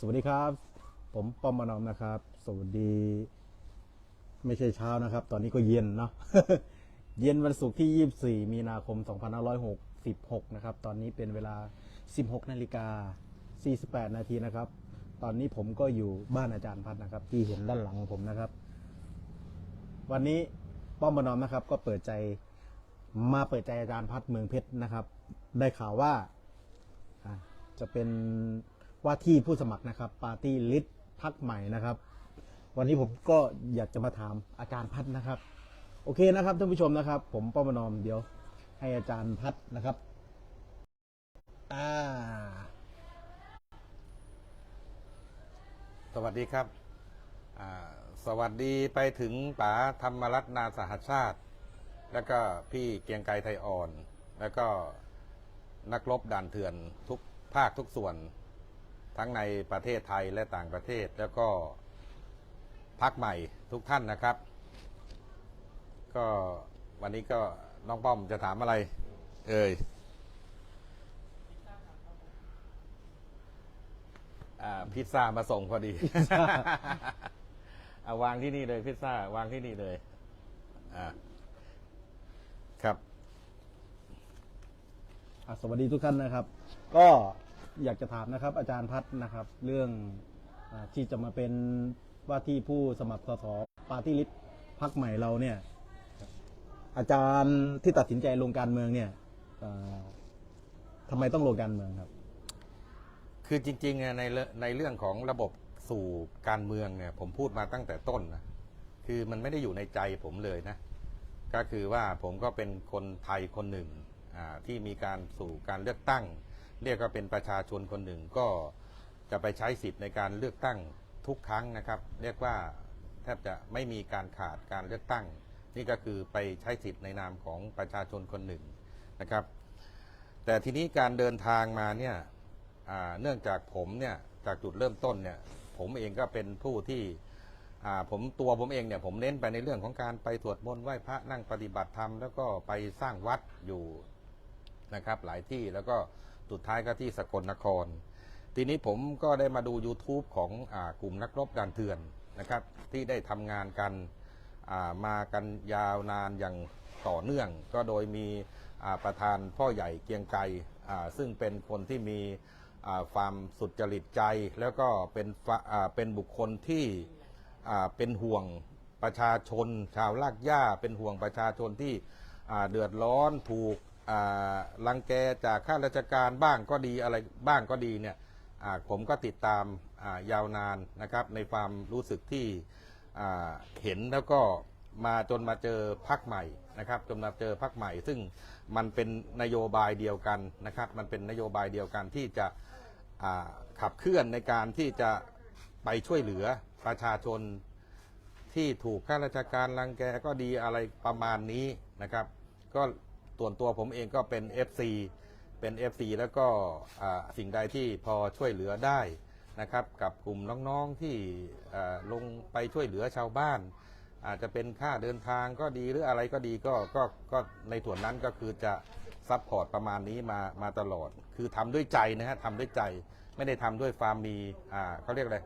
สวัสดีครับ ผมป้อมมานอมนะครับ สวัสดี ไม่ใช่เช้านะครับ ตอนนี้ก็เย็นเนาะเย็นวันศุกร์ที่ 24 มีนาคม 2566 นะครับ ตอนนี้เป็นเวลา 16 นาฬิกา 48 นาทีนะครับ ตอนนี้ผมก็อยู่บ้านอาจารย์พัฒนะครับ ที่เห็นด้านหลังผมนะครับ วันนี้ป้อมมานอมนะครับ ก็เปิดใจมาเปิดใจอาจารย์พัฒเมืองเพชรนะครับ ได้ข่าวว่าจะเป็น ว่าที่ผู้สมัครนะครับปาร์ตี้ลิสต์พักใหม่นะครับ วันนี้ผมก็อยากจะมาถามอาจารย์พัฒนะครับ โอเคนะครับท่านผู้ชมนะครับ ผมป้อมนอมเดี๋ยวให้อาจารย์พัฒนะครับอ่าสวัสดีครับสวัสดีไปถึงป๋าธรรมรัตนาสหชาติ แล้วก็พี่เกียงไกรไทยอ่อน แล้วก็นักรบด่านเถื่อนทุกภาคทุกส่วน ทั้งในประเทศไทยและต่างประเทศ แล้วก็พักใหม่ทุกท่านนะครับ ก็วันนี้ก็น้องป้อมจะถามอะไร เอ่ยอพิซซ่ามาส่งพอดีเอาวางที่นี่เลยพิซซ่าวางที่นี่เลยครับสวัสดีทุกท่านนะครับ ก็ อยากจะถามนะครับ อาจารย์พัฒนะครับ เรื่องอาที่จะมาเป็นว่าที่ผู้สมัครสสปาร์ตี้ลิสต์พักใหม่เราเนี่ย อาจารย์ที่ตัดสินใจลงการเมืองเนี่ยอ่าทำไมต้องลงการเมืองครับ คือจริงๆในเรื่องในเรื่องของระบบสู่การเมืองเนี่ยผมพูดมาตั้งแต่ต้นนะคือมันไม่ได้อยู่ในใจผมเลยนะ ก็คือว่าผมก็เป็นคนไทยคนหนึ่งอ่าที่มีการสู่การเลือกตั้ง เรียกว่าเป็นประชาชนคนหนึ่งก็จะไปใช้สิทธิ์ในการเลือกตั้งทุกครั้งนะครับ เรียกว่าแทบจะไม่มีการขาดการเลือกตั้ง นี่ก็คือไปใช้สิทธิ์ในนามของประชาชนคนหนึ่งนะครับ แต่ทีนี้การเดินทางมาเนี่ยเนื่องจากผมเนี่ยจากจุดเริ่มต้นเนี่ยผมเองก็เป็นผู้ที่ผมตัวผมเองเนี่ยผมเน้นไปในเรื่องของการไปสวดมนต์ไหว้พระนั่งปฏิบัติธรรมแล้วก็ไปสร้างวัดอยู่นะครับหลายที่แล้วก็ สุดท้ายก็ที่สกลนคร ทีนี้ผมก็ได้มาดู YouTube ของอกลุ่มนักรบด่านเถื่อนนะครับ ที่ได้ทำงานกันมากันยาวนานอย่างต่อเนื่อง ก็โดยมีประธานพ่อใหญ่เกียงไกรอ่ซึ่งเป็นคนที่มีความสุดจริตใจ แล้วก็เป็นเป็นบุคคลที่เป็นห่วงประชาชน ชาวลากหญ้า เป็นห่วงประชาชนที่เดือดร้อนถูก รังแกจากข้าราชการบ้างก็ดีอะไรบ้างก็ดีเนี่ยผมก็ติดตามยาวนานนะครับ ในความรู้สึกที่เห็นแล้วก็มาจนมาเจอพักใหม่นะครับจนมาเจอพักใหม่ ซึ่งมันเป็นนโยบายเดียวกันนะครับ มันเป็นนโยบายเดียวกันที่จะขับเคลื่อนในการที่จะไปช่วยเหลือประชาชนที่ถูกข้าราชการรังแกก็ดีอะไรประมาณนี้นะครับ ก็ ส่วนตัวผมเองก็เป็น FC เป็น FC แล้วก็สิ่งใดที่พอช่วยเหลือได้นะครับ กับกลุ่มน้องๆที่ลงไปช่วยเหลือชาวบ้าน อาจจะเป็นค่าเดินทางก็ดีหรืออะไรก็ดีก็ก็ก็ในส่วนนั้นก็คือจะซัพพอร์ตประมาณนี้มามาตลอด คือทำด้วยใจนะฮะทำด้วยใจ ไม่ได้ทำด้วยความมีอ่าเขาเรียกอะไร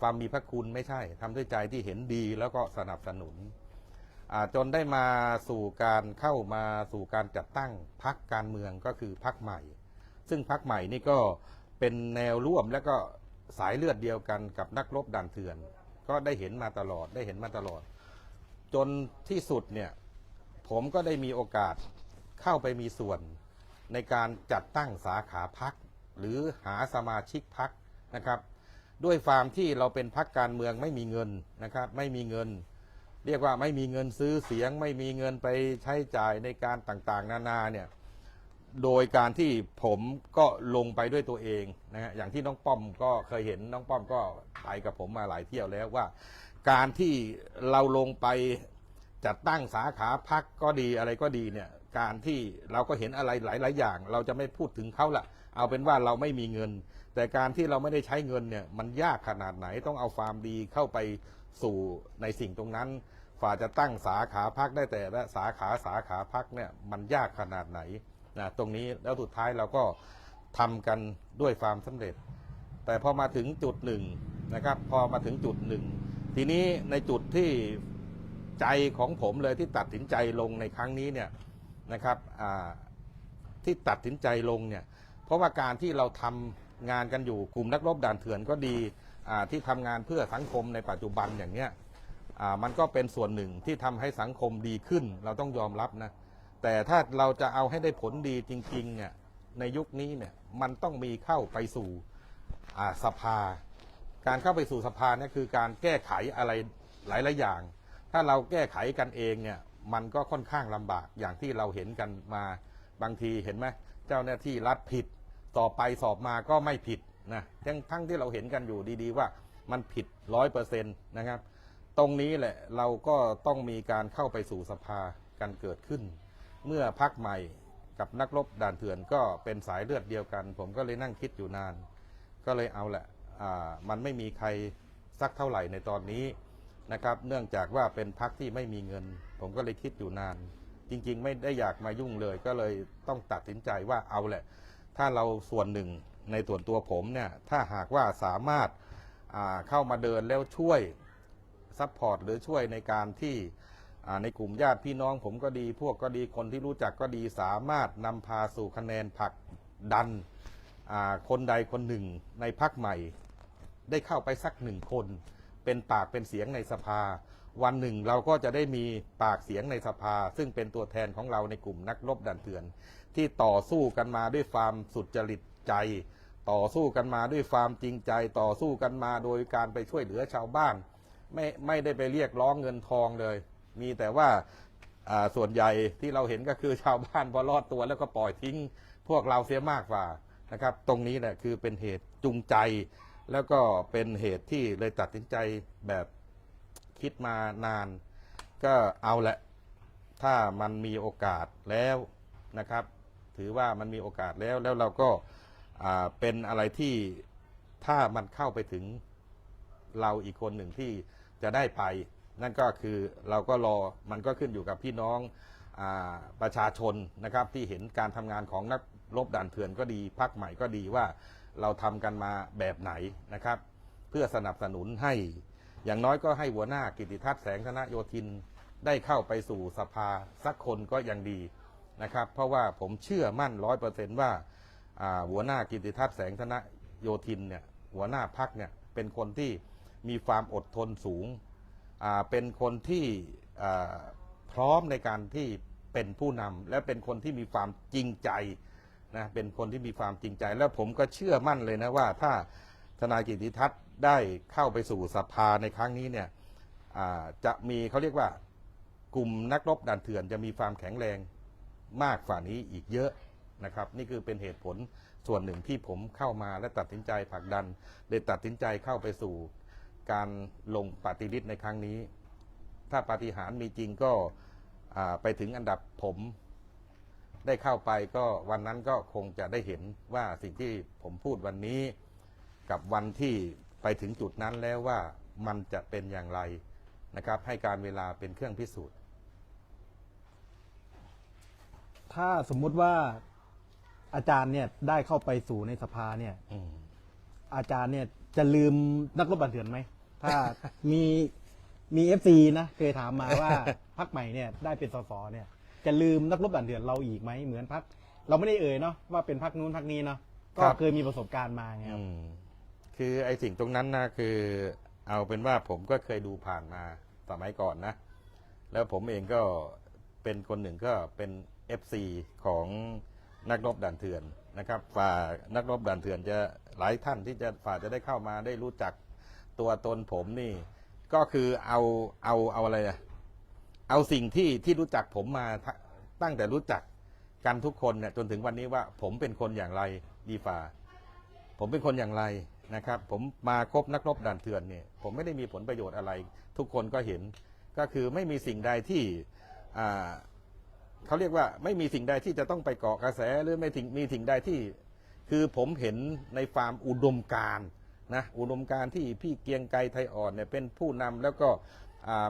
ความมีพระคุณไม่ใช่ทำด้วยใจที่เห็นดีแล้วก็สนับสนุน จนได้มาสู่การเข้ามาสู่การจัดตั้งพักการเมืองก็คือพักใหม่ ซึ่งพักใหม่นี่ก็เป็นแนวร่วมและก็สายเลือดเดียวกันกับนักรบด่านเถื่อน ก็ได้เห็นมาตลอดได้เห็นมาตลอด จนที่สุดเนี่ยผมก็ได้มีโอกาสเข้าไปมีส่วนในการจัดตั้งสาขาพักหรือหาสมาชิกพักนะครับ ด้วยความที่เราเป็นพักการเมืองไม่มีเงินนะครับ ไม่มีเงิน เรียกว่าไม่มีเงินซื้อเสียง ไม่มีเงินไปใช้จ่ายในการต่างๆ นานาเนี่ยโดยการที่ผมก็ลงไปด้วยตัวเองนะฮะอย่างที่น้องป้อมก็เคยเห็นน้องป้อมก็ไปกับผมมาหลายเที่ยวแล้วว่า การที่เราลงไปจัดตั้งสาขาพักก็ดีอะไรก็ดีเนี่ยการที่เราก็เห็นอะไรหลาย ๆ อย่าง เราจะไม่พูดถึงเขาละเอาเป็นว่าเราไม่มีเงิน แต่การที่เราไม่ได้ใช้เงินเนี่ยมันยากขนาดไหนต้องเอาความดีเข้าไปสู่ในสิ่งตรงนั้น ฝ่าจะตั้งสาขาพักได้แต่ละสาขาสาขาพักเนี่ยมันยากขนาดไหนนะตรงนี้แล้วสุดท้ายเราก็ทำกันด้วยความสำเร็จ แต่พอมาถึงจุดหนึ่งนะครับพอมาถึงจุดหนึ่งทีนี้ในจุดที่ใจของผมเลยที่ตัดสินใจลงในครั้งนี้เนี่ยนะครับที่ตัดสินใจลงเนี่ยเพราะว่าการที่เราทำงานกันอยู่กลุ่มนักรบด่านเถื่อนก็ดีที่ทำงานเพื่อสังคมในปัจจุบันอย่างเนี้ย มันก็เป็นส่วนหนึ่งที่ทำให้สังคมดีขึ้น เราต้องยอมรับนะ แต่ถ้าเราจะเอาให้ได้ผลดีจริงๆเนี่ยในยุคนี้เนี่ยมันต้องมีเข้าไปสู่สภา การเข้าไปสู่สภาเนี่ยคือการแก้ไขอะไรหลายๆอย่าง ถ้าเราแก้ไขกันเองเนี่ยมันก็ค่อนข้างลำบากอย่างที่เราเห็นกันมาบางทีเห็นไหมเจ้าหน้าที่รัฐผิดสอบไปสอบมาก็ไม่ผิดนะทั้งทั้งที่เราเห็นกันอยู่ดีๆว่ามันผิดร้อยเปอร์เซ็นต์นะครับ ตรงนี้แหละเราก็ต้องมีการเข้าไปสู่สภากันเกิดขึ้น เมื่อพักใหม่กับนักรบด่านเถื่อนก็เป็นสายเลือดเดียวกัน ผมก็เลยนั่งคิดอยู่นาน ก็เลยเอาแหละมันไม่มีใครสักเท่าไหร่ในตอนนี้นะครับ เนื่องจากว่าเป็นพักที่ไม่มีเงิน ผมก็เลยคิดอยู่นาน จริง ๆ ไม่ได้อยากมายุ่งเลย ก็เลยต้องตัดสินใจว่าเอาแหละ ถ้าเราส่วนหนึ่งในส่วนตัวผมเนี่ยถ้าหากว่าสามารถเข้ามาเดินแล้วช่วย ซัพพอร์ตหรือช่วยในการที่ในกลุ่มญาติพี่น้องผมก็ดี พวกก็ดีคนที่รู้จักก็ดีสามารถนำพาสู่คะแนนผักดันคนใดคนหนึ่งในพักใหม่ ได้เข้าไปสักหนึ่งคน เป็นปากเป็นเสียงในสภา วันหนึ่งเราก็จะได้มีปากเสียงในสภา ซึ่งเป็นตัวแทนของเราในกลุ่มนักรบดันเถื่อน ที่ต่อสู้กันมาด้วยความสุดจริตใจ ต่อสู้กันมาด้วยความจริงใจ ต่อสู้กันมาโดยการไปช่วยเหลือชาวบ้าน ไม่ไม่ได้ไปเรียกร้องเงินทองเลย มีแต่ว่าส่วนใหญ่ที่เราเห็นก็คือชาวบ้านพอรอดตัวแล้วก็ปล่อยทิ้ง พวกเราเสียมากกว่านะครับ ตรงนี้แหละคือเป็นเหตุจูงใจ แล้วก็เป็นเหตุที่เลยตัดสินใจแบบคิดมานาน ก็เอาแหละ ถ้ามันมีโอกาสแล้วนะครับ ถือว่ามันมีโอกาสแล้วแล้วเราก็เป็นอะไรที่ถ้ามันเข้าไปถึง เราอีกคนหนึ่งที่จะได้ไป นั่นก็คือเราก็รอมันก็ขึ้นอยู่กับพี่น้องอประชาชนนะครับที่เห็นการทำงานของนักรบด่านเถื่อนก็ดีพักใหม่ก็ดีว่าเราทำกันมาแบบไหนนะครับ เพื่อสนับสนุนให้อย่างน้อยก็ให้หัวหน้ากิติทัศน์แสงธนโยธินได้เข้าไปสู่สภาสักคนก็ยังดีนะครับ เพราะว่าผมเชื่อมั่นร้อยเปอร์เซนต์ว่าอ่าหัวหน้ากิติทัศน์แสงธนโยธินเนี่ยหัวหน้าพักเนี่ยเป็นคนที่ มีความอดทนสูง เป็นคนที่พร้อมในการที่เป็นผู้นำและเป็นคนที่มีความจริงใจนะเป็นคนที่มีความจริงใจ แล้วผมก็เชื่อมั่นเลยนะว่าถ้าทนายกิติทัศน์ได้เข้าไปสู่สภาในครั้งนี้เนี่ยจะมีเขาเรียกว่ากลุ่มนักรบด่านเถื่อนจะมีความแข็งแรงมากกว่านี้อีกเยอะนะครับ นี่คือเป็นเหตุผลส่วนหนึ่งที่ผมเข้ามาและตัดสินใจผลักดันได้ตัดสินใจเข้าไปสู่ การลงปฏิริษีในครั้งนี้ ถ้าปาฏิหาริย์มีจริงก็อ่าไปถึงอันดับผม ได้เข้าไปก็วันนั้นก็คงจะได้เห็นว่าสิ่งที่ผมพูดวันนี้ กับวันที่ไปถึงจุดนั้นแล้วว่ามันจะเป็นอย่างไรนะครับ ให้การเวลาเป็นเครื่องพิสูจน์ ถ้าสมมุติว่าอาจารย์เนี่ยได้เข้าไปสู่ในสภาเนี่ยอืมอาจารย์เนี่ยจะลืมนักรบบันเถื่อนไหม ถ้ามีมีเอฟซีนะเคยถามมาว่าพักใหม่เนี่ยได้เป็นสสเนี่ยจะลืมนักรบบันเถื่อนเราอีกไหมเหมือนพักเราไม่ได้เอ่ยเนาะว่าเป็นพักนู้นพักนี้เนาะก็เคยมีประสบการณ์มาไงครับอืมคือไอ้สิ่งตรงนั้นนะคือ เอาเป็นว่าผมก็เคยดูผ่านมาสมัยก่อนนะ แล้วผมเองก็เป็นคนหนึ่งก็เป็น FC ของนักรบด่านเถื่อนนะครับฝ่านักรบด่านเถื่อนจะหลายท่านที่จะฝ่าจะได้เข้ามาได้รู้จัก ตัวตนผมนี่ ก็คือเอาเอาเอาอะไรอะเอาสิ่งที่ที่รู้จักผมมาตั้งแต่รู้จักกันทุกคนเนี่ยจนถึงวันนี้ว่าผมเป็นคนอย่างไรดีฝ่า ผมเป็นคนอย่างไรนะครับ ผมมาคบนักรบด่านเถื่อนเนี่ยผมไม่ได้มีผลประโยชน์อะไร ทุกคนก็เห็น ก็คือไม่มีสิ่งใดที่เขาเรียกว่าไม่มีสิ่งใดที่จะต้องไปเกาะกระแสหรือไม่ถึงมีสิ่งใดที่ คือผมเห็นในฟาร์มอุดมการณ์ นะอุดมการที่พี่เกียงไกรไทยอ่อนเนี่ยเป็นผู้นำแล้วก็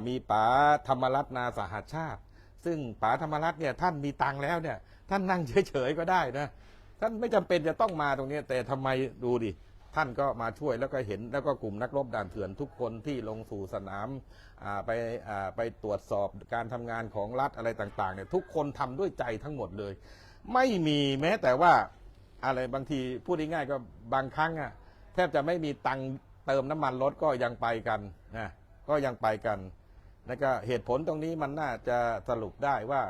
มีป๋าธรรมรัตน์นาสหัสชาติ ซึ่งป๋าธรรมรัตน์เนี่ยท่านมีตังแล้วเนี่ยท่านนั่งเฉยๆก็ได้นะท่านไม่จำเป็นจะต้องมาตรงนี้ แต่ทำไมดูดิท่านก็มาช่วยแล้วก็เห็นแล้วก็กลุ่มนักรบด่านเถื่อนทุกคนที่ลงสู่สนามาไปไปตรวจสอบการทำงานของรัฐอะไรต่างๆเนี่ยทุกคนทำด้วยใจทั้งหมดเลย ไม่มีแม้แต่ว่าอะไรบางทีพูดง่ายๆก็บางครั้งอะ แทบจะไม่มีตังเติมน้ำมันรถก็ยังไปกันนะก็ยังไปกันแล้วก็เหตุผลตรงนี้มันน่าจะสรุปได้ว่า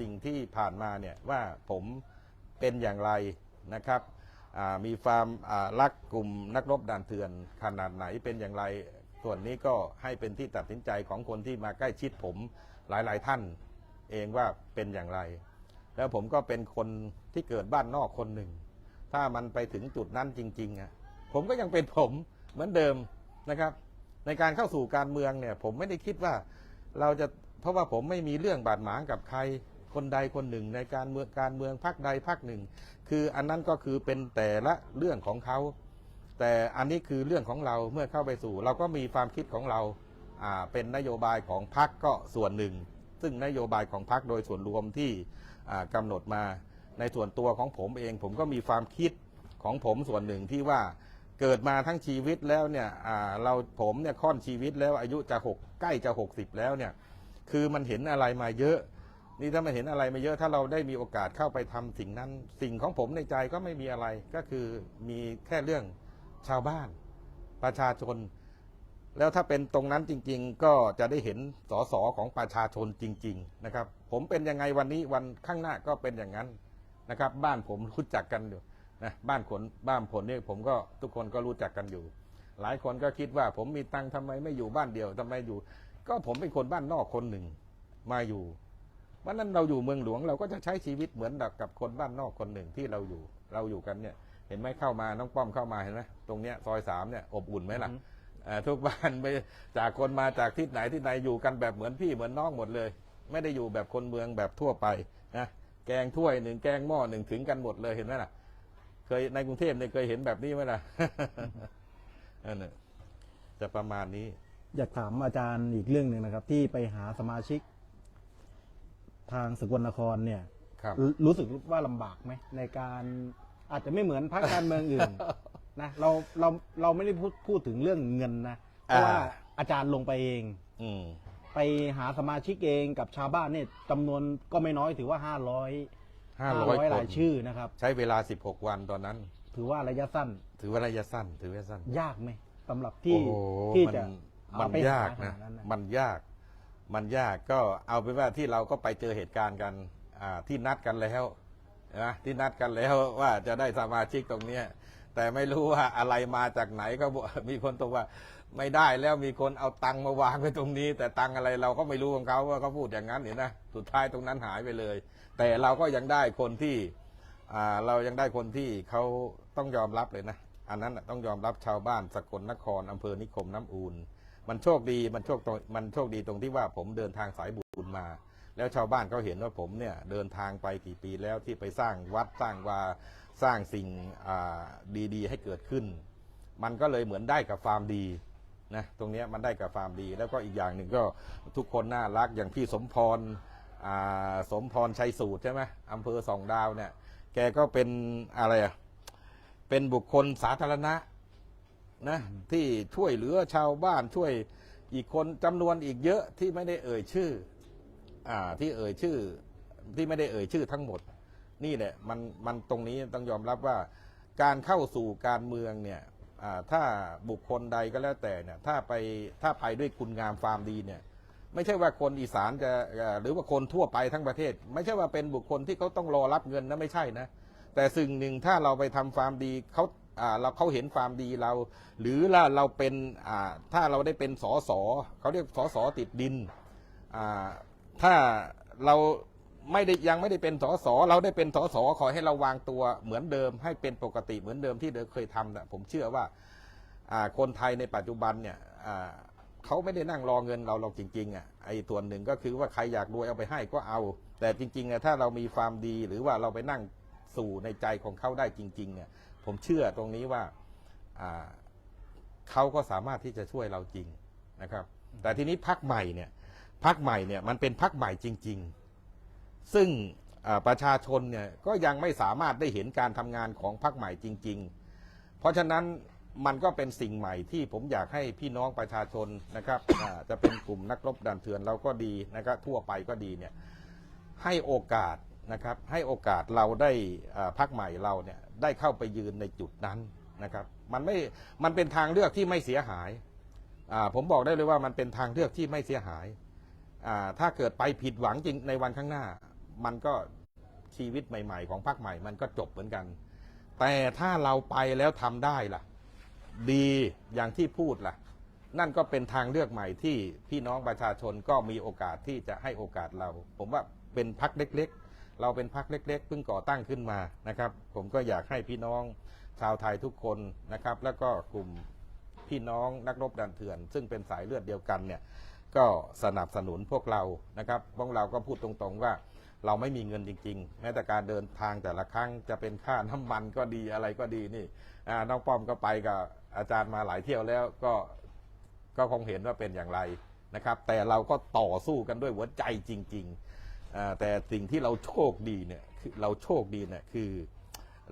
สิ่งที่ผ่านมาเนี่ยว่าผมเป็นอย่างไรนะครับมีความรักกลุ่มนักรบด่านเถื่อนขนาดไหนเป็นอย่างไร ส่วนนี้ก็ให้เป็นที่ตัดสินใจของคนที่มาใกล้ชิดผมหลาย ๆ ท่านเองว่าเป็นอย่างไร แล้วผมก็เป็นคนที่เกิดบ้านนอกคนหนึ่ง ถ้ามันไปถึงจุดนั้นจริงๆอะ ผมก็ยังเป็นผมเหมือนเดิมนะครับ ในการเข้าสู่การเมืองเนี่ย ผมไม่ได้คิดว่าเราจะเพราะว่าผมไม่มีเรื่องบาดหมางกับใครคนใดคนหนึ่งในการเมืองการเมืองพักใดพักหนึ่ง คืออันนั้นก็คือเป็นแต่ละเรื่องของเขา แต่อันนี้คือเรื่องของเราเมื่อเข้าไปสู่ เราก็มีความคิดของเราอ่าเป็นนโยบายของพรรคก็ส่วนหนึ่ง ซึ่งนโยบายของพรรคโดยส่วนรวมที่อ่ากำหนดมาในส่วนตัวของผมเอง ผมก็มีความคิดของผมส่วนหนึ่งที่ว่า เกิดมาทั้งชีวิตแล้วเนี่ยเราผมเนี่ยค่อนชีวิตแล้วอายุจะหกใกล้จะหกสิบแล้วเนี่ยคือมันเห็นอะไรมาเยอะ นี่ถ้ามันเห็นอะไรมาเยอะถ้าเราได้มีโอกาสเข้าไปทำสิ่งนั้น สิ่งของผมในใจก็ไม่มีอะไรก็คือมีแค่เรื่องชาวบ้าน ประชาชน แล้วถ้าเป็นตรงนั้นจริง ๆ ก็จะได้เห็นสสของประชาชนจริง ๆ นะครับ ผมเป็นยังไงวันนี้วันข้างหน้าก็เป็นอย่างนั้นนะครับ บ้านผมรู้จักกันอยู่ นะบ้านคนบ้านผลเนี่ยผมก็ทุกคนก็รู้จักกันอยู่ หลายคนก็คิดว่าผมมีตังค์ทำไมไม่อยู่บ้านเดียวทำไมอยู่ ก็ผมเป็นคนบ้านนอกคนหนึ่งมาอยู่วันนั้นเราอยู่เมืองหลวงเราก็จะใช้ชีวิตเหมือนกับคนบ้านนอกคนหนึ่งที่เราอยู่เราอยู่กันเนี่ย เห็นไหมเข้ามาน้องป้อมเข้ามาเห็นไหมตรงเนี้ยซอยสามเนี่ยอบอุ่นไหมล่ะอือฮึเอ่อทุกบ้านไปจากคนมาจากที่ไหนที่ไหนอยู่กันแบบเหมือนพี่เหมือนน้องหมดเลย ไม่ได้อยู่แบบคนเมืองแบบทั่วไปนะแกงถ้วยหนึ่งแกงหม้อหนึ่งถึงกันหมดเลยเห็นไหมล่ะ เคยในกรุงเทพเนี่ยเคยเห็นแบบนี้ไหมล่ะนั่นน่ะจะประมาณนี้ อยากถามอาจารย์อีกเรื่องหนึ่งนะครับ ที่ไปหาสมาชิก ทางสกลนครเนี่ยครับรู้รู้สึกว่าลำบากไหมในการอาจจะไม่เหมือนพรรคการเมืองอื่น นะเราเราเราไม่ได้พูดพูดถึงเรื่องเงินนะเพราะว่าอ่า อาจารย์ลงไปเอง อืม ไปหาสมาชิกเองกับชาวบ้านเนี่ยจำนวนก็ไม่น้อยถือว่าห้าร้อย ห้าร้อยหคลานยชื่อนะครับ ใช้เวลาสิบหกวันตอนนั้น ถือว่าระยะสั้นถือว่าระยะสั้น ถือว่าสั้น ยากไหมสำหรับที่โอ้โหที่มันจะมันเอไปยากหนะขดนั้นนะมันยาก มันยากก็เอาเป็นว่าที่เราก็ไปเจอเหตุการณ์กันอ่าที่นัดกันแล้วนะที่นัดกันแล้วว่าจะได้สมาชิกตรงเนี้ยแต่ไม่รู้ว่าอะไรมาจากไหนก็บอกมีคนตกว่า ไม่ได้แล้วมีคนเอาตังค์มาวางไว้ตรงนี้ แต่ตังอะไรเราก็ไม่รู้ของเขาว่าเขาพูดอย่างนั้นเห็นนะสุดท้ายตรงนั้นหายไปเลย แต่เราก็ยังได้คนที่เรายังได้คนที่เขาต้องยอมรับเลยนะ อันนั้นต้องยอมรับชาวบ้านสกลนครอำเภอนิคมน้ำอูนมันโชคดีมันโชคตรงมันโชคดีตรงที่ว่าผมเดินทางสายบุญมา แล้วชาวบ้านเขาเห็นว่าผมเนี่ยเดินทางไปกี่ปีแล้วที่ไปสร้างวัดสร้างวาสร้างสิ่งดีๆ ให้เกิดขึ้น มันก็เลยเหมือนได้กับฟาร์มดี นะตรงนี้มันได้กับฟาร์มดี แล้วก็อีกอย่างหนึ่งก็ทุกคนน่ารักอย่างพี่สมพรสมพรชัยสูตรใช่ไหมอำเภอสองดาวเนี่ย แกก็เป็นอะไรอะเป็นบุคคลสาธารณะนะที่ช่วยเหลือชาวบ้านช่วยอีกคนจำนวนอีกเยอะที่ไม่ได้เอ่ยชื่ออ่าที่เอ่ยชื่อที่ไม่ได้เอ่ยชื่อทั้งหมด นี่แหละมันมันตรงนี้ต้องยอมรับว่าการเข้าสู่การเมืองเนี่ย ถ้าบุคคลใดก็แล้วแต่เนี่ยถ้าไปถ้าไปด้วยคุณงามความดีเนี่ยไม่ใช่ว่าคนอีสานจะหรือว่าคนทั่วไปทั้งประเทศ ไม่ใช่ว่าเป็นบุคคลที่เขาต้องรอรับเงินนะไม่ใช่นะ แต่สิ่งหนึ่งถ้าเราไปทำความดีเขาเราเขาเห็นความดีเรา หรือเราเราเป็นถ้าเราได้เป็นสอสอเขาเรียกสอสอติดดินถ้าเรา ไม่ได้ยังไม่ได้เป็นสสเราได้เป็นสสขอให้เราวางตัวเหมือนเดิม ให้เป็นปกติเหมือนเดิมที่เดิมเคยทำนะผมเชื่อว่าคนไทยในปัจจุบันเนี่ยเขาไม่ได้นั่งรอเงินเราเราจริงๆอะไอ้ส่วนหนึ่งก็คือว่าใครอยากรวยเอาไปให้ก็เอา แต่จริงๆอะถ้าเรามีความดีหรือว่าเราไปนั่งสู่ในใจของเขาได้จริงๆเนี่ยผมเชื่อตรงนี้ว่าอ่าเขาก็สามารถที่จะช่วยเราจริงนะครับ แต่ทีนี้พักใหม่เนี่ยพักใหม่เนี่ยมันเป็นพักใหม่จริง ๆ ซึ่งประชาชนเนี่ยก็ยังไม่สามารถได้เห็นการทำงานของพักใหม่จริง ๆ เพราะฉะนั้นมันก็เป็นสิ่งใหม่ที่ผมอยากให้พี่น้องประชาชนนะครับจะเป็นกลุ่มนักรบดันเถื่อนเราก็ดีนะครับทั่วไปก็ดีเนี่ยให้โอกาสนะครับให้โอกาสเราได้พักใหม่เราเนี่ยได้เข้าไปยืนในจุดนั้นนะครับมันไม่มันเป็นทางเลือกที่ไม่เสียหายผมบอกได้เลยว่ามันเป็นทางเลือกที่ไม่เสียหายถ้าเกิดไปผิดหวังจริงในวันข้างหน้า มันก็ชีวิตใหม่ ๆ ของพักใหม่ มันก็จบเหมือนกัน แต่ถ้าเราไปแล้วทำได้ล่ะ ดีอย่างที่พูดล่ะ นั่นก็เป็นทางเลือกใหม่ที่พี่น้องประชาชนก็มีโอกาสที่จะให้โอกาสเรา ผมว่าเป็นพักเล็ก ๆ เราเป็นพักเล็ก ๆ เพิ่งก่อตั้งขึ้นมานะครับ ผมก็อยากให้พี่น้องชาวไทยทุกคนนะครับ แล้วก็กลุ่มพี่น้องนักรบดันเถื่อน ซึ่งเป็นสายเลือดเดียวกันเนี่ยก็สนับสนุนพวกเรานะครับพวกเราก็พูดตรงๆว่า เราไม่มีเงินจริง ๆ แม้แต่การเดินทางแต่ละครั้งจะเป็นค่าน้ำมันก็ดีอะไรก็ดีนี่น้องป้อมก็ไปกับอาจารย์มาหลายเที่ยวแล้วก็ก็คงเห็นว่าเป็นอย่างไรนะครับ แต่เราก็ต่อสู้กันด้วยหัวใจจริงๆแต่สิ่งที่เราโชคดีเนี่ยคือเราโชคดีเนี่ยคือ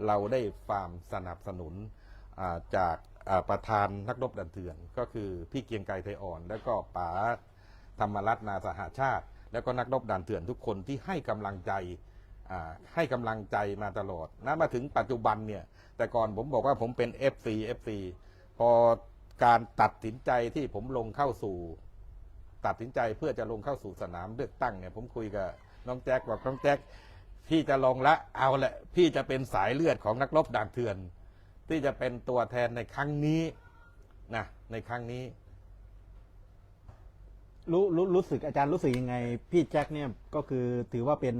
เราได้ความสนับสนุนาจากาประธานนักรบดันเถื่อน ก็คือพี่เกียงไกรไทยอ่อน แล้วก็ป๋าธรรมรัตน์นาสหชาติ แล้วก็นักรบด่านเถื่อนทุกคนที่ให้กำลังใจให้กำลังใจมาตลอดนะมาถึงปัจจุบันเนี่ย แต่ก่อนผมบอกว่าผมเป็น FC FC พอการตัดสินใจที่ผมลงเข้าสู่ ตัดสินใจเพื่อจะลงเข้าสู่สนามเลือกตั้งเนี่ย ผมคุยกับน้องแจ็คบอกน้องแจ็คพี่จะลงละเอาละ พี่จะเป็นสายเลือดของนักรบด่านเถื่อน ที่จะเป็นตัวแทนในครั้งนี้นะในครั้งนี้ รู้รู้รู้สึกอาจารย์รู้สึกยังไง พี่แจ็คเนี่ยก็คือถือว่าเป็น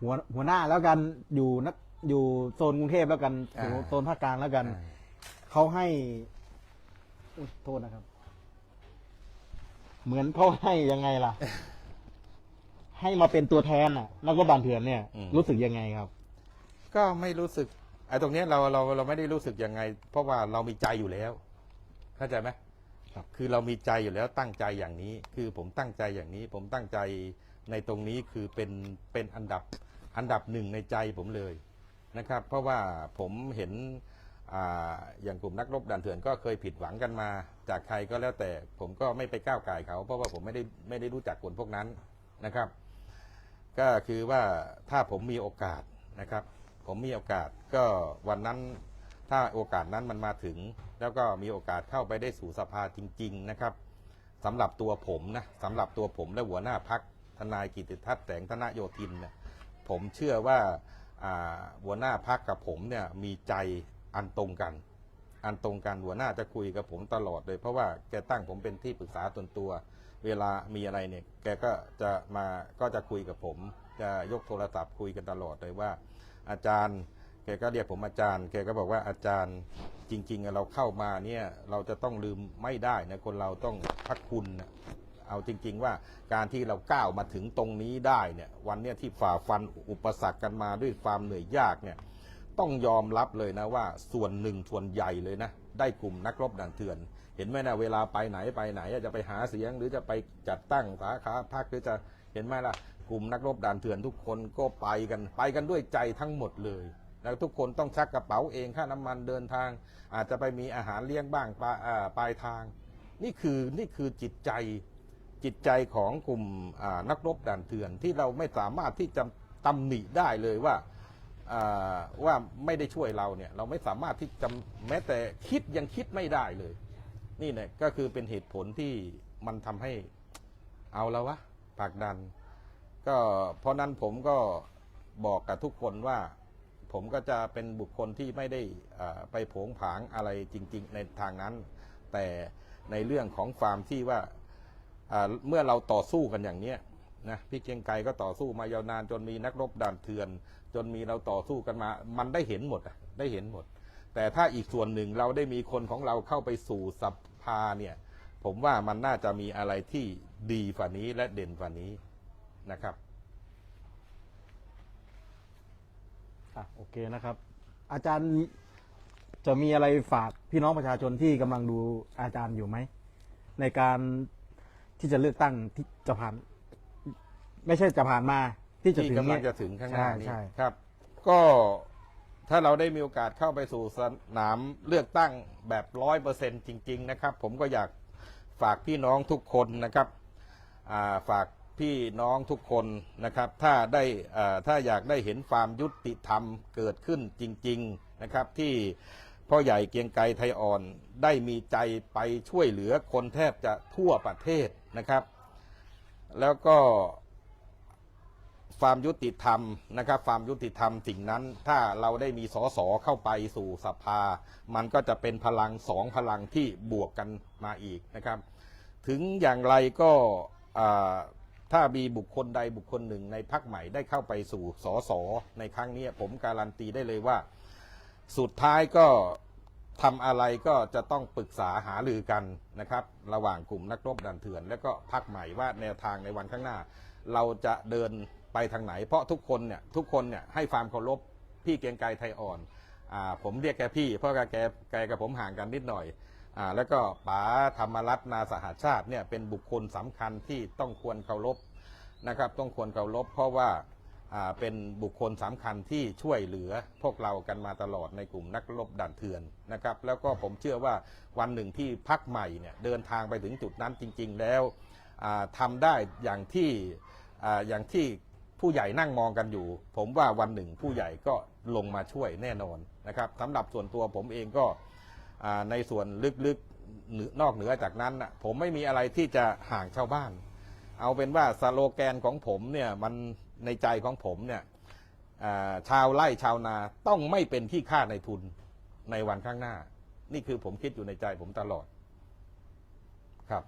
หัวหัวหน้าแล้วกันอยู่นักอยู่โซนกรุงเทพแล้วกันอ่าโซนภาคกลางแล้วกันเขาให้อุ๊ยโทษนะครับ เหมือนเขาให้ยังไงล่ะ ให้มาเป็นตัวแทนน่ะนักรบบานเถื่อนเนี่ย อืม รู้สึกยังไงครับ ก็ไม่รู้สึกไอ้ตรงเนี้ยเราเราเราไม่ได้รู้สึกยังไง เพราะว่าเรามีใจอยู่แล้วเข้าใจไหม ครับ คือเรามีใจอยู่แล้วตั้งใจอย่างนี้ คือผมตั้งใจอย่างนี้ ผมตั้งใจในตรงนี้คือเป็นเป็นอันดับอันดับหนึ่งในใจผมเลยนะครับ เพราะว่าผมเห็นออย่างกลุ่มนักรบด่านเถื่อนก็เคยผิดหวังกันมา จากใครก็แล้วแต่ผมก็ไม่ไปก้าวไก่เขา เพราะว่าผมไม่ได้ไม่ได้รู้จักคนพวกนั้นนะครับ ก็คือว่าถ้าผมมีโอกาสนะครับ ผมมีโอกาสก็วันนั้น ถ้าโอกาสนั้นมันมาถึง แล้วก็มีโอกาสเข้าไปได้สู่สภาจริง ๆ นะครับสำหรับตัวผมนะสำหรับตัวผมและหัวหน้าพักทนายกิติทัศน์แสงธนโยธินเนี่ยผมเชื่อว่าอ่าหัวหน้าพักกับผมเนี่ยมีใจอันตรงกัน อันตรงกันหัวหน้าจะคุยกับผมตลอดเลย เพราะว่าแกตั้งผมเป็นที่ปรึกษาตนตัว เวลามีอะไรเนี่ย แกก็จะมาก็จะคุยกับผม จะยกโทรศัพท์คุยกันตลอดเลยว่า อาจารย์ แกก็เรียกผมอาจารย์ แกก็บอกว่าอาจารย์จริง ๆ เราเข้ามาเนี่ยเราจะต้องลืมไม่ได้นะคนเราต้องพักคุณนะเอาจริง ๆ ว่าการที่เราก้าวมาถึงตรงนี้ได้เนี่ยวันเนี้ยที่ฝ่าฟันอุปสรรคกันมาด้วยความเหนื่อยยากเนี่ยต้องยอมรับเลยนะว่าส่วนหนึ่งส่วนใหญ่เลยนะ ได้กลุ่มนักรบด่านเถื่อน เห็นไหมนะเวลาไปไหนไปไหนจะไปหาเสียงหรือจะไปจัดตั้งสาขาพักหรือจะเห็นไหมล่ะกลุ่มนักรบด่านเถื่อนทุกคนก็ไปกันไปกันด้วยใจทั้งหมดเลย แล้วทุกคนต้องชักกระเป๋าเองค่าน้ำมันเดินทาง อาจจะไปมีอาหารเลี้ยงบ้างปลาาปลายทาง นี่คือนี่คือจิตใจจิตใจของกลุ่มนักรบด่านเถื่อนที่เราไม่สามารถที่จะตำหนิได้เลยว่าว่าไม่ได้ช่วยเราเนี่ยเราไม่สามารถที่จะแม้แต่คิดยังคิดไม่ได้เลย นี่เนี่ยก็คือเป็นเหตุผลที่มันทำให้เอาแล้ววะผลักดัน ก็เพราะนั้นผมก็บอกกับทุกคนว่า ผมก็จะเป็นบุคคลที่ไม่ได้ไปผงผางอะไรจริง ๆ ในทางนั้น แต่ในเรื่องของความที่ว่าเมื่อเราต่อสู้กันอย่างเนี้ยนะพี่เกียงไกรก็ต่อสู้มายาวนานจนมีนักรบด่านเถื่อน จนมีเราต่อสู้กันมา มันได้เห็นหมดได้เห็นหมด แต่ถ้าอีกส่วนหนึ่งเราได้มีคนของเราเข้าไปสู่สภาเนี่ย ผมว่ามันน่าจะมีอะไรที่ดีฝ่านี้และเด่นฝ่านี้นะครับ อะโอเคนะครับ อาจารย์จะมีอะไรฝากพี่น้องประชาชนที่กำลังดูอาจารย์อยู่ไหม ในการที่จะเลือกตั้งที่จะผ่าน ไม่ใช่จะผ่านมาที่จะที่ถึงกำลังเนี่ย จะถึงข้างหน้านี้ใช่ใช่ ครับ ก็ถ้าเราได้มีโอกาสเข้าไปสู่สนามเลือกตั้งแบบร้อยเปอร์เซ็นจริง ๆ นะครับ ผมก็อยากฝากพี่น้องทุกคนนะครับอ่าฝาก พี่น้องทุกคนนะครับ ถ้าได้ถ้าอยากได้เห็นความยุติธรรมเกิดขึ้นจริง ๆนะครับ ที่พ่อใหญ่เกียงไกรไทยอ่อนได้มีใจไปช่วยเหลือคนแทบจะทั่วประเทศนะครับ แล้วก็ความยุติธรรมนะครับ ความยุติธรรมสิ่งนั้น ถ้าเราได้มีสสเข้าไปสู่สภา มันก็จะเป็นพลังสองพลังที่บวกกันมาอีกนะครับ ถึงอย่างไรก็อ่า ถ้ามีบุคคลใดบุคคลหนึ่งในพักใหม่ได้เข้าไปสู่สสในครั้งนี้ผมการันตีได้เลยว่า สุดท้ายก็ทำอะไรก็จะต้องปรึกษาหารือกันนะครับ ระหว่างกลุ่มนักรบดันเถื่อน และก็พักใหม่ว่าแนวทางในวันข้างหน้า เราจะเดินไปทางไหน เพราะทุกคนเนี่ยทุกคนเนี่ยให้ความเคารพพี่เกียงไกรไทยอ่อนอ่าผมเรียกแกพี่ เพราะแกแกแกกับผมห่างกันนิดหน่อย อ่าแล้วก็ป๋าธรรมรัตน์นาสหชาติเนี่ยเป็นบุคคลสำคัญที่ต้องควรเคารพนะครับ ต้องควรเคารพเพราะว่าอ่าเป็นบุคคลสำคัญที่ช่วยเหลือพวกเรากันมาตลอดในกลุ่มนักรบด่านเถื่อนนะครับ แล้วก็ผมเชื่อว่าวันหนึ่งที่พักใหม่เนี่ยเดินทางไปถึงจุดนั้นจริง ๆ แล้วอ่าทำได้อย่างที่อย่างที่ผู้ใหญ่นั่งมองกันอยู่ ผมว่าวันหนึ่งผู้ใหญ่ก็ลงมาช่วยแน่นอนนะครับสำหรับส่วนตัวผมเองก็ ในส่วนลึกๆเหนือนอกเหนือจากนั้นผมไม่มีอะไรที่จะห่างชาวบ้าน เอาเป็นว่าสโลแกนของผมเนี่ยมันในใจของผมเนี่ยชาวไร่ชาวนาต้องไม่เป็นที่ค่าในทุนในวันข้างหน้า นี่คือผมคิดอยู่ในใจผมตลอดครับ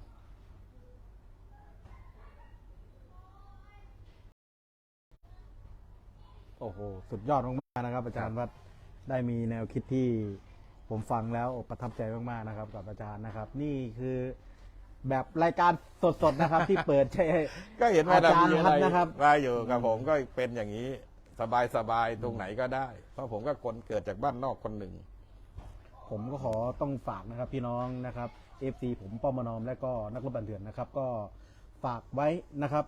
โอ้โห สุดยอดมากๆนะครับ อาจารย์วัดได้มีแนวคิดที่ ผมฟังแล้วประทับใจมากๆนะครับ กับอาจารย์นะครับ นี่คือแบบรายการสดๆนะครับ ที่เปิดใช้ก็เห็นว่าอาจารย์มีพัฒน์นะครับมาอยู่กับผมก็เป็นอย่างนี้สบายสบายๆตรงไหนก็ได้ เพราะผมก็คนเกิดจากบ้านนอกคนหนึ่ง ผมก็ขอต้องฝากนะครับพี่น้องนะครับ FC ผมป้อมมานอมและก็นักรบบันเถื่อนนะครับ ก็ฝากไว้นะครับ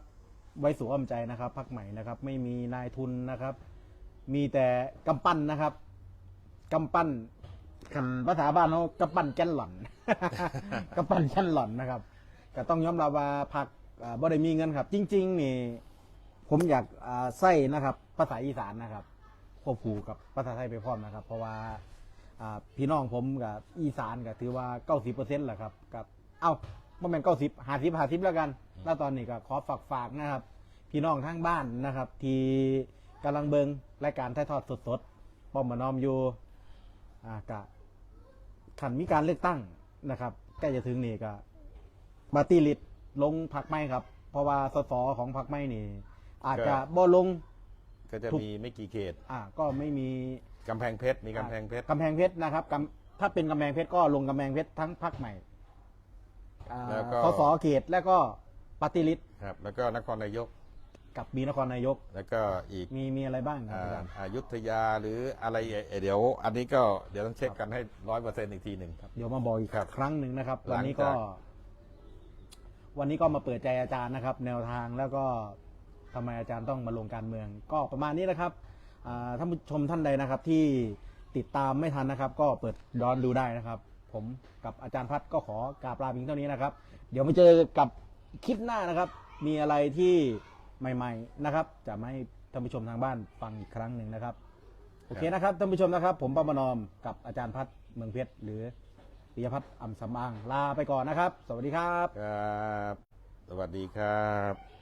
ไว้สู่อ้อมใจนะครับพักใหม่นะครับ ไม่มีนายทุนนะครับ มีแต่กำปั้นนะครับกำปั้น ขันภาษาบ้านเขากำปั้นแก่นหล่อนกำปั้นแก่นหล่อนนะครับก็ต้องยอมรับว่าพักบ่ได้มีเงินครับ จริง ๆ นี่ ผมอยากใส่นะครับ ภาษาอีสานนะครับควบคู่กับภาษาไทยไปพร้อมนะครับ เพราะว่าพี่น้องผมกับอีสานก็ถือว่าเก้าสิบเปอร์เซ็นต์แหละครับกับเอ้าบ่แม่นเก้าสิบหาสิบหาสิบแล้วกัน แล้วตอนนี้ก็ขอฝากฝากนะครับ พี่น้องทางบ้านนะครับ ที่กำลังเบิงรายการถ่ายทอดสดๆป้อมมานอมอยู่ กะขันมีการเลือกตั้งนะครับใกล้จะถึงนี่ก็ปาร์ตี้ลิสต์ลงพักไม่ครับ เพราะว่าสสของพักไม่นี่ อาจจะบ่ลงก็จะทุกมีไม่กี่เขต อ่า ก็ไม่มีกำแพงเพชรมีกำแพงเพชรกำแพงเพชรนะครับกำถ้าเป็นกำแพงเพชรก็ลงกำแพงเพชรทั้งพักใหม่อ่าแล้วก็สสเขตแล้วก็ปฏิริษครับ แล้วก็นครนายก กับมีนครนายก แล้วก็อีกมีมีอะไรบ้างครับอ่าอาจารย์ อายุทยาหรืออะไรเอ่ยเดี๋ยว อันนี้ก็เดี๋ยวต้องเช็คกันให้ร้อยเปอร์เซ็นต์อีกทีหนึ่งครับ เดี๋ยวมาบอกอีกครับครั้งหนึ่งนะครับ หลัวันงนี้ก็ จาก วันนี้ก็มาเปิดใจอาจารย์นะครับ แนวทางแล้วก็ทำไมอาจารย์ต้องมาลงการเมือง ก็ประมาณนี้นะครับอ่าท่านผู้ชมท่านใดนะครับ ที่ติดตามไม่ทันนะครับ ก็เปิดย้อนดูได้นะครับ ผมกับอาจารย์พัดก็ขอกราบลาเพียงเท่านี้นะครับ เดี๋ยวมาเจอกับคลิปหน้านะครับ มีอะไรที่ ใหม่ ๆนะครับ จะมาให้ท่านผู้ชมทางบ้านฟังอีกครั้งหนึ่งนะครับ โอเคนะครับท่านผู้ชมนะครับ ผมป้าประนอมกับอาจารย์พัฒน์เมืองเพชรหรือปิยพัฒน์อ่ำสำอางลาไปก่อนนะครับ สวัสดีครับ ครับ สวัสดีครับ